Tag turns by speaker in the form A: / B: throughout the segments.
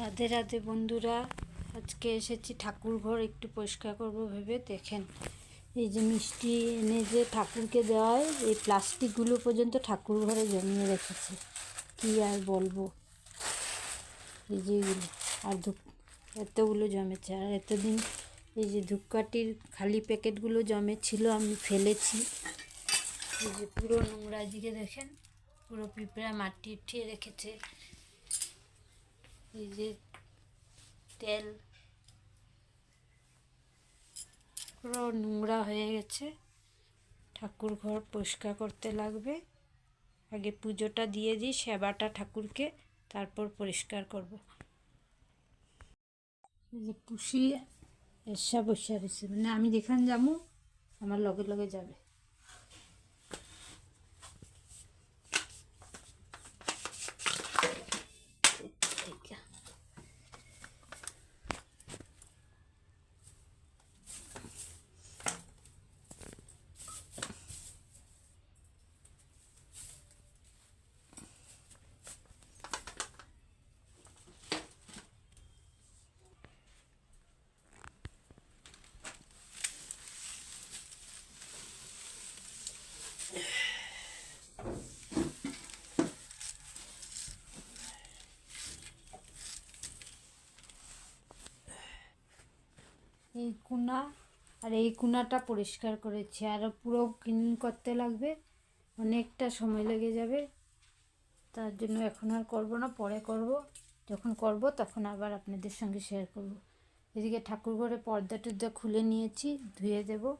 A: রাধে রাধে বন্ধুরা, আজকে এসেছি ঠাকুর ঘর একটু পরিষ্কার করব ভেবে, দেখেন। এই যে মিষ্টি এনে যে ঠাকুরকে দেওয়া হয়, এই প্লাস্টিকগুলো পর্যন্ত ঠাকুর ঘরে জমিয়ে রেখেছে। কি আর বলব? এই যে আর ধূপ, এতগুলো জমেছে। আর এতদিন এই যে ধূপকাঠির খালি প্যাকেটগুলো জমেছিল, আমি ফেলেছি। এই যে পুরো নোংরা দিকে দেখেন, পুরো পিঁপড়া মাটি উঠিয়ে রেখেছে। এই যে তেল। পুরো নোংরা হয়ে গেছে। ঠাকুর ঘর পরিষ্কার করতে লাগবে। আগে পুজোটা দিয়ে দিই, সেবাটা ঠাকুরকে, তারপর পরিষ্কার করব। যে পুষি, এসা বসে রয়েছে মানে আমি যেখানে যাব, আমার লগে লগে যাবে এই কোনা, আর এই কোনাটা পরিষ্কার করেছি। আর পুরো ক্লিন করতে লাগবে। অনেকটা সময় লেগে যাবে। তার জন্য এখন আর করব না, পরে করব। যখন করব তখন আবার আপনাদের সঙ্গে শেয়ার করব। এদিকে ঠাকুর ঘরে পর্দা টর্দা খুলে নিয়েছি, ধুয়ে দেব।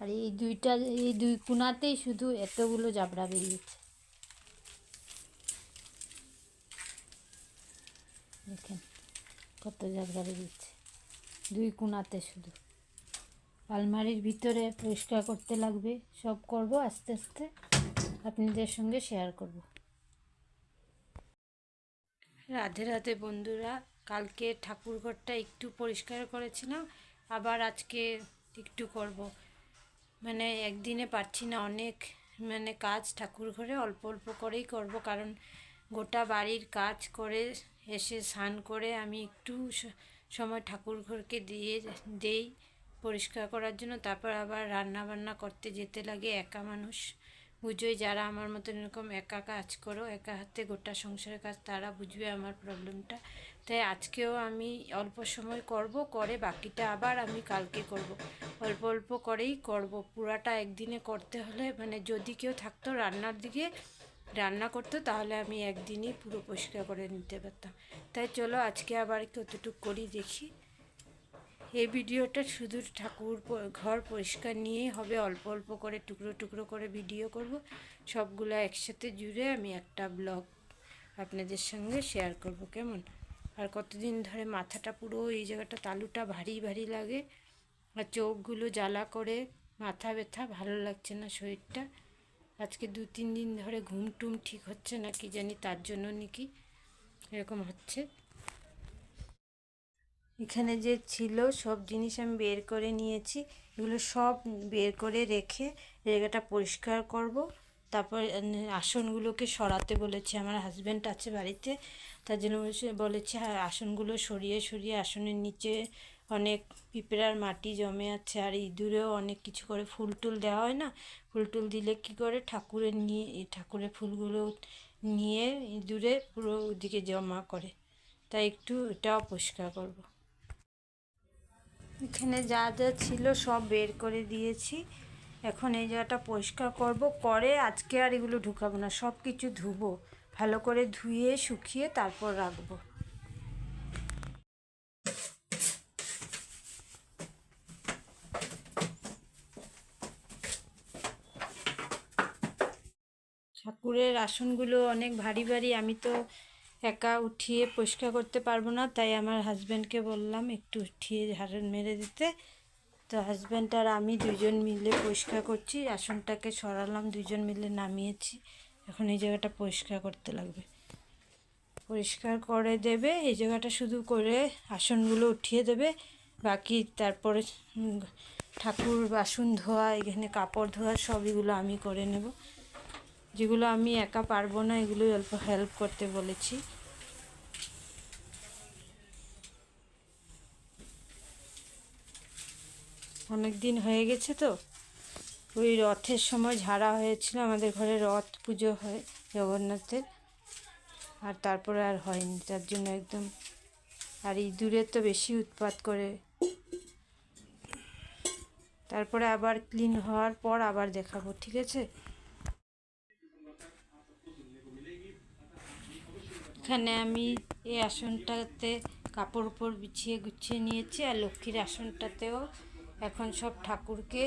A: আর এই দুইটা, এই দুই কোনাতেই শুধু এতগুলো জাবড়া বেরিয়েছে। দেখেন কত জাবড়া বেরিয়েছে। দুই কোণাতে শুধু। আলমারির ভিতরে পরিষ্কার করতে লাগবে। সব করব আস্তে আস্তে। আপনাদের সঙ্গে শেয়ার করব। রাধে রাধে বন্ধুরা, কালকে ঠাকুর ঘরটা একটু পরিষ্কার করেছিলাম, আবার আজকে একটু করব। মানে একদিনে পারছি না অনেক মানে কাজ ঠাকুর ঘরে অল্প অল্প করেই করব, কারণ গোটা বাড়ির কাজ করে এসে স্নান করে আমি একটু সময় ঠাকুর ঘরকে দিয়ে দেই পরিষ্কার করার জন্য। তারপর আবার রান্না বান্না করতে যেতে লাগে একা মানুষ। বুঝোই যারা আমার মতন এরকম একা কাজ করো, একা হাতে গোটা সংসারের কাজ, তারা বুঝবে আমার প্রবলেমটা তাই আজকেও আমি অল্প সময় করব, করে বাকিটা আবার আমি কালকে করব। অল্প অল্প করেই করব। পুরাটা একদিনে করতে হলে মানে যদি কেউ থাকতো রান্নার দিকে রান্না করতো, তাহলে আমি একদিনই পুরো পরিষ্কার করে নিতে পারতাম। তাই চলো আজকে আবার কতটুকু করি, দেখি। এই ভিডিওটা শুধু ঠাকুর ঘর পরিষ্কার নিয়েই হবে, অল্প অল্প করে, টুকরো টুকরো করে ভিডিও করব। সবগুলো একসাথে জুড়ে আমি একটা ব্লগ আপনাদের সঙ্গে শেয়ার করব, কেমন? আর কতদিন ধরে মাথাটা পুরো এই জায়গাটা তালুটা ভারী ভারী লাগে, আর চোখগুলো জ্বালা করে, মাথা ব্যথা, ভালো লাগছে না শরীরটা। আজকে দু, তিন দিন ধরে ঘুম টুম ঠিক হচ্ছে না, কি জানি তার জন্য নাকি এরকম হচ্ছে। এখানে যে ছিল সব জিনিস আমি বের করে নিয়েছি, এগুলো সব বের করে রেখে জায়গাটা পরিষ্কার করব। তারপর আসনগুলোকে সরাতে বলেছি, আমার হাজব্যান্ড আছে বাড়িতে, তার জন্য বলেছে- আসনগুলো সরিয়ে সরিয়ে আসনের নিচে অনেক পিঁপড়ার মাটি জমে আছে আর ইঁদুরেও অনেক কিছু করে ফুল টুল দেওয়া হয় না? ফুল টুল দিলে কি করে? ঠাকুরের নিয়ে, ঠাকুরের ফুলগুলো নিয়ে ইঁদুরে পুরো ওদিকে জমা করে। তাই একটু এটাও পরিষ্কার করব। এখানে যা যা ছিল সব বের করে দিয়েছি। এখন এই জায়গাটা পরিষ্কার করব। করে আজকে আর এগুলো ঢুকাবো না। সব কিছু ধুবো। ভালো করে ধুয়ে, শুকিয়ে তারপর রাখব। ঠাকুরের আসনগুলো অনেক ভারী ভারী, আমি তো একা উঠিয়ে পরিষ্কার করতে পারব না, তাই আমার হাজব্যান্ডকে বললাম একটু উঠিয়ে ঝাড়ন মেরে দিতে। তো হাজব্যান্ড আর আমি দুজন মিলে পরিষ্কার করছি, আসনটাকে সরালাম দুজন মিলে নামিয়েছি। এখন এই জায়গাটা পরিষ্কার করতে লাগবে। পরিষ্কার করে দেবে, এই জায়গাটা শুধু করে আসনগুলো উঠিয়ে দেবে, বাকি তারপরে ঠাকুর বাসন ধোয়া, এখানে কাপড় ধোয়া, সব এগুলো আমি করে নেব। যেগুলো আমি একা পারব না, এগুলোই অল্প হেল্প করতে বলেছি। অনেক দিন হয়ে গেছে তো, ওই রথের সময় ঝাড়া হয়েছিল, আমাদের ঘরে রথ পুজো হয় জগন্নাথের। আর তারপরে আর হয়নি, তার জন্য একদম, আর ইঁদুরের তো বেশি উৎপাত করে। তারপরে আবার ক্লিন হওয়ার পর আবার দেখাবো, ঠিক আছে? এখানে আমি এই আসনটাতে কাপড় উপর বিছিয়ে গুছিয়ে নিয়েছি আর লক্ষ্মীর আসনটাতেও এখন সব ঠাকুরকে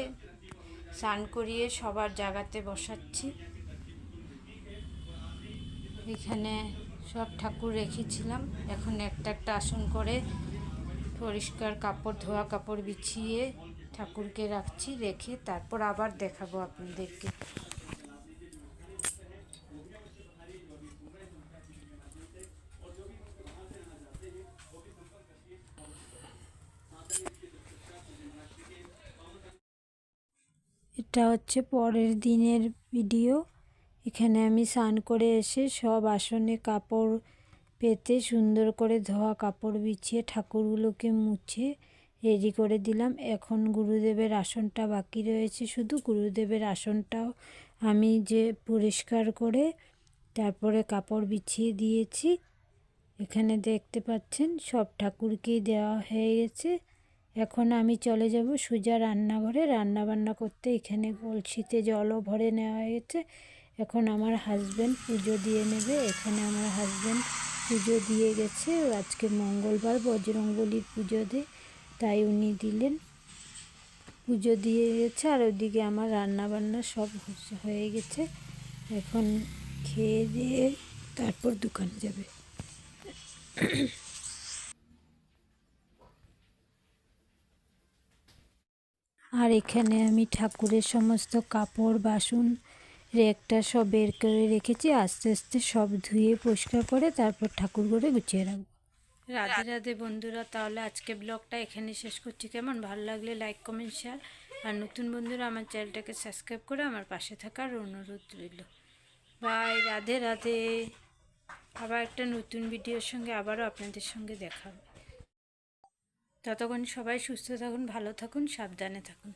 A: স্নান করিয়ে সবার জায়গাতে বসাচ্ছি। এখানে সব ঠাকুর রেখেছিলাম। এখন একটা একটা আসন করে পরিষ্কার কাপড়, ধোয়া কাপড় বিছিয়ে ঠাকুরকে রাখছি, রেখে তারপর আবার দেখাবো আপনাদেরকে। এটা হচ্ছে পরের দিনের ভিডিও। এখানে আমি স্নান করে এসে সব আসনে কাপড় পেতে সুন্দর করে ধোয়া কাপড় বিছিয়ে ঠাকুরগুলোকে মুছে রেডি করে দিলাম। এখন গুরুদেবের আসনটা বাকি রয়েছে। শুধু গুরুদেবের আসনটাও আমি যে পরিষ্কার করে তারপরে কাপড় বিছিয়ে দিয়েছি। এখানে দেখতে পাচ্ছেন সব ঠাকুরকেই দেওয়া হয়ে গেছে। এখন আমি চলে যাব সোজা রান্নাঘরে। রান্না বান্না করতে এখানে কলসিতে জলও ভরে নেওয়া হয়েছে। এখন আমার হাজব্যান্ড পুজো দিয়ে নেবে। এখানে আমার হাজব্যান্ড পুজো দিয়ে গেছে। আজকে মঙ্গলবার বজরংবলির পুজো দিয়ে তাই উনি দিলেন। পুজো দিয়ে গেছে আর ওদিকে আমার রান্না বান্না সব হয়ে গেছে। এখন খেয়ে দিয়ে তারপর দোকানে যাবে। আর এখানে আমি ঠাকুরের সমস্ত কাপড়, বাসন রেকটা সব বের করে রেখেছি। আস্তে আস্তে সব ধুয়ে, পরিষ্কার করে তারপর ঠাকুর ঘরে গুছিয়ে রাখব। রাধে রাধে বন্ধুরা, তাহলে আজকে ব্লগটা এখানে শেষ করছি। কেমন? ভালো লাগলে লাইক কমেন্ট শেয়ার আর নতুন বন্ধুরা, আমার চ্যানেলটাকে সাবস্ক্রাইব করে আমার পাশে থাকার অনুরোধ রইল। বাই রাধে রাধে। আবার একটা নতুন ভিডিওর সঙ্গে আবারও আপনাদের সঙ্গে দেখা হবে। ততক্ষণ সবাই সুস্থ থাকুন ভালো থাকুন সাবধানে থাকুন।